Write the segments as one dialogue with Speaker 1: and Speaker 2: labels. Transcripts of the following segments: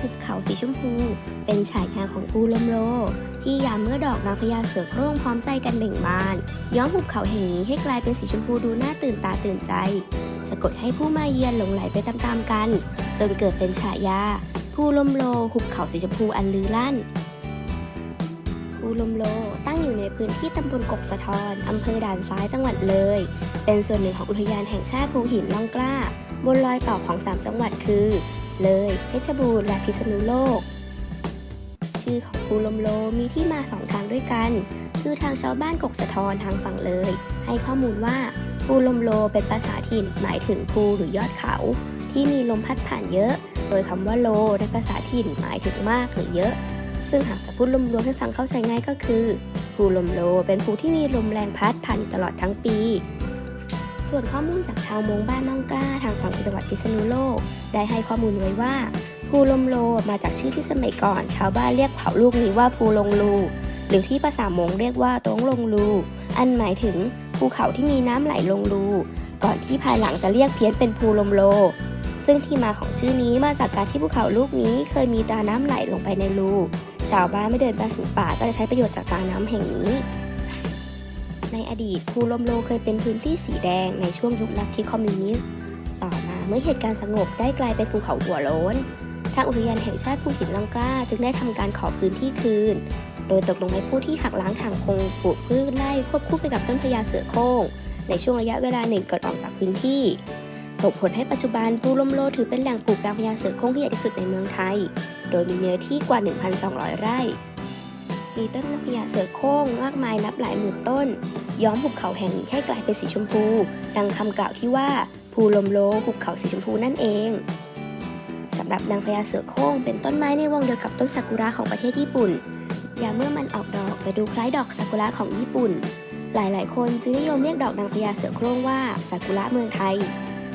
Speaker 1: ภูเขาสีชมพู เป็นฉายาของภูลมโล ที่ยามเมื่อดอกนางพญาเสือโคร่งพร้อมใจกันเบ่งบาน ย้อมภูเขาแห่งนี้ให้กลายเป็นสีชมพูดูน่าตื่นตาตื่นใจ สะกดให้ผู้มาเยือนหลงไหลไปตามๆกัน จนเกิดเป็นฉายาภูลมโล หุบเขาสีชมพูอันลือลั่นภูลมโลตั้งอยู่ในพื้นที่ตำบลกกสะทอนอำเภอด่านซ้ายจังหวัดเลย เป็นส่วนหนึ่งของอุทยานแห่งชาติภูหินล่องกล้า บนรอยต่อของ 3 จังหวัดคือ เลย เพชรบูรณ์และพิษณุโลก ชื่อของภูลมโลมีที่มาสองทางด้วยกัน คือทางชาวบ้านกกสะทอนทางฝั่งเลย ให้ข้อมูลว่าภูลมโลเป็นภาษาถิ่นหมายถึงภูหรือยอดเขา ที่มีลมพัดผ่านเยอะ โดยคำว่าโลในภาษาถิ่นหมายถึงมากหรือเยอะ ซึ่งหากจะพูดรวมๆให้ฟังเข้าใจง่ายก็คือภูลมโลเป็นภูที่มีลมแรงพัดผ่านตลอดทั้งปี ส่วนข้อมูลจากชาวมงบ้านน้องกล้าทางฝั่งจังหวัดพิษณุโลก ได้ให้ข้อมูลไว้ว่าภูลมโลมาจากชื่อที่สมัยก่อน ชาวบ้านเรียกเผาลูกนี้ว่าภูลงลู หรือที่ภาษามงเรียกว่าตงลงลู อันหมายถึงภูเขาที่มีน้ำไหลลงลู ก่อนที่ภายหลังจะเรียกเพี้ยนเป็นภูลมโล ซึ่งที่มาของชื่อนี้มาจากการที่ภูเขาลูกนี้เคยมีตาน้ำไหลลงไปในรูชาวบ้านไม่เดินไปถึงป่าก็จะใช้ประโยชน์จากตาน้ำแห่งนี้ ในอดีตภูลมโลเคยเป็นพื้นที่สีแดงในช่วงยุคลัทธิคอมมิวนิสต์ ต่อมาเมื่อเหตุการณ์สงบได้กลายเป็นภูเขาหัวโล้น ทางอุทยานแห่งชาติภูหินลังกล้า จึงได้ทำการขอพื้นที่คืน โดยตกลงให้ผู้ที่หักล้างทางคงปลูกพืชไร่ควบคู่ไปกับต้นพญาเสือโคร่งในช่วงระยะเวลาหนึ่งก่อนออกจากพื้นที่ ส่งผลให้ปัจจุบันภูลมโลถือเป็นแหล่งปลูกนางพญาเสือโคร่งที่ใหญ่ที่สุดในเมืองไทย โดยมีเนื้อที่กว่า 1,200 ไร่ มีต้นนางพญาเสือโคร่งมากมายนับหลายหมื่นต้น ย้อมหุบเขาแห่งนี้ให้กลายเป็นสีชมพู ดังคำกล่าวที่ว่าภูลมโลหุบเขาสีชมพูนั่นเองสำหรับนางพญาเสือโคร่งเป็นต้นไม้ในวงเดียวกับต้นซากุระของประเทศญี่ปุ่นยามเมื่อมันออกดอกจะดูคล้ายดอกซากุระของญี่ปุ่น หลายๆ คนจึงนิยมเรียกดอกนางพญาเสือโคร่งว่าซากุระเมืองไทย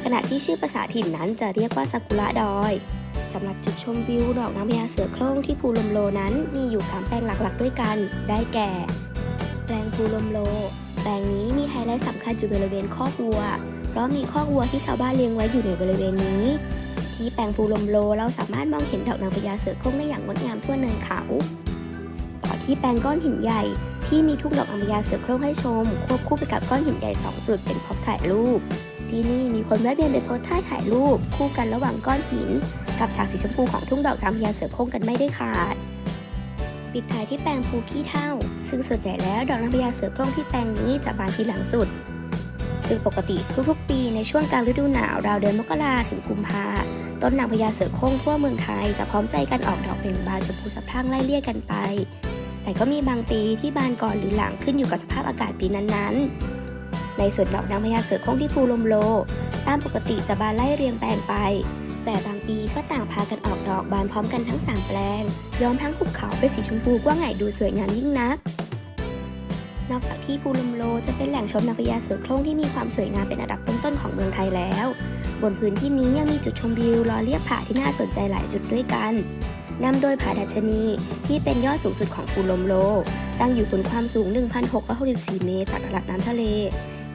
Speaker 1: ขณะที่ชื่อภาษาถิ่นนั้นจะเรียกว่าซากุระดอย สำหรับจุดชมวิวดอกนางพญาเสือโคร่งที่ภูลมโลนั้นมีอยู่สามแปลงหลักๆด้วยกัน ได้แก่ แปลงภูลมโล แปลงนี้มีไฮไลท์สำคัญอยู่บริเวณคอกวัว เพราะมีคอกวัวที่ชาวบ้านเลี้ยงไว้อยู่ในบริเวณนี้ ที่แปลงภูลมโลเราสามารถมองเห็นดอกนางพญาเสือโคร่งได้อย่างงดงามทั่วเนินเขาต่อที่แปลงก้อนหินใหญ่ที่มีทุ่งดอกนางพญาเสือโคร่งให้ชม ควบคู่ไปกับก้อนหินใหญ่ 2 จุดเป็นพร็อพถ่ายรูป ที่นี่มีคนแวะเวียนไปโพสท่าถ่ายรูป คู่กันระหว่างก้อนหิน กับฉากสีชมพูของทุ่งดอกนางพญาเสือโคร่งกันไม่ได้ขาด ปิดท้ายที่แปลงภูขี้เท่า ซึ่งส่วนใหญ่แล้วดอกนางพญาเสือโคร่งที่แปลงนี้จะบานทีหลังสุดซึ่งปกติทุกๆ ปีในช่วงกลางฤดูหนาวราวเดือนมกราถึงกุมภาต้นนางพญาเสือโคร่งทั่วเมืองไทยจะพร้อมใจกันออกดอกเบ่งบานชมพูสะพรั่งไล่เลี่ยกันไป แต่ก็มีบางปีที่บานก่อนหรือหลังขึ้นอยู่กับสภาพอากาศปีนั้นๆ ในส่วนดอกนางพญาเสือโคร่งที่ภูลมโล ตามปกติจะบานไล่เรียงแปลงไป แต่บางปีก็ต่างพากันออกดอกบานพร้อมกันทั้งสามแปลง ย้อมทั้งภูเขาเป็นสีชมพูกว้างใหญ่ดูสวยงามยิ่งนัก นอกจากที่ภูลมโลจะเป็นแหล่งชมนางพญาเสือโคร่งที่มีความสวยงามเป็นอันดับต้นๆของเมืองไทยแล้ว บนพื้นที่นี้ยังมีจุดชมวิวล้อเลียบผาที่น่าสนใจหลายจุดด้วยกันนำโดยผาดัชนีที่เป็นยอดสูงสุดของภูลมโล ตั้งอยู่บนความสูง 1,664 เมตรจากระดับน้ำทะเล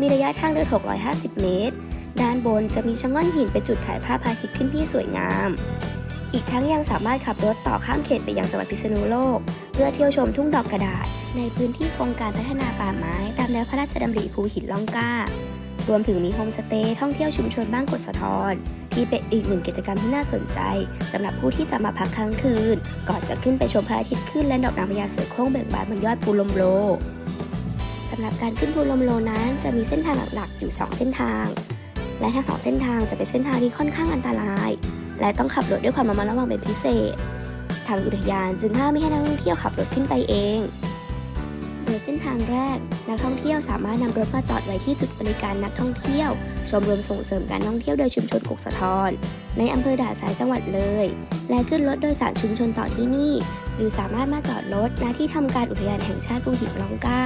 Speaker 1: มีระยะทางเดิน 650 เมตร ด้านบนจะมีชะง่อนหินเป็นจุดถ่ายภาพพระอาทิตย์ขึ้นที่สวยงาม อีกทั้งยังสามารถขับรถต่อข้ามเขตไปยังจังหวัดพิษณุโลก เพื่อเที่ยวชมทุ่งดอกกระดาษ ในพื้นที่โครงการพัฒนาป่าไม้ ตามแนวพระราชดำริภูหินล่องกล้ารวมถึงมีโฮมสเตย์ท่องเที่ยวชุมชนบ้านกดสะทอน ที่เป็นอีกหนึ่งกิจกรรมที่น่าสนใจสำหรับผู้ที่จะมาพักค้างคืน ก่อนจะขึ้นไปชมพระอาทิตย์ขึ้นและดอกนางพญาเสือโคร่งเบ่งบานบนยอดภูลมโลสำหรับการขึ้นภูลมโลนั้นจะมีเส้นทางหลักๆอยู่ 2 เส้นทาง และทั้งสองเส้นทางจะเป็นเส้นทางที่ค่อนข้างอันตราย และต้องขับรถด้วยความระมัดระวังเป็นพิเศษ ทางอุทยานจึงห้ามไม่ให้นักท่องเที่ยวขับรถขึ้นไปเอง โดยเส้นทางแรกนักท่องเที่ยวสามารถนำรถมาจอดไว้ที่จุดบริการนักท่องเที่ยว ชมรมส่งเสริมการท่องเที่ยวโดยชุมชนกกสะทอนในอำเภอด่านซ้ายจังหวัดเลย และขึ้นรถโดยสารชุมชนต่อที่นี่ หรือสามารถมาจอดรถณที่ทำการอุทยานแห่งชาติภูหินร่องกล้า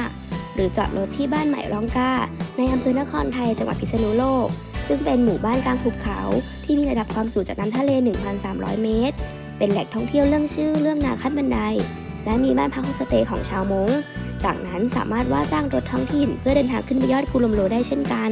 Speaker 1: หรือจอดรถที่บ้านใหม่ร่องกล้า ในอำเภอนครไทยจังหวัดพิษณุโลก ซึ่งเป็นหมู่บ้านกลางภูเขาที่มีระดับความสูงจากน้ำทะเล 1,300 เมตร เป็นแหล่งท่องเที่ยวเรื่องชื่อเรื่องนาขั้นบันได และมีบ้านพักโฮสเตย์ของชาวมงจากนั้นสามารถว่าจ้างรถท้องถิ่น เพื่อเดินทางขึ้นไปยอดกูลมโลได้เช่นกัน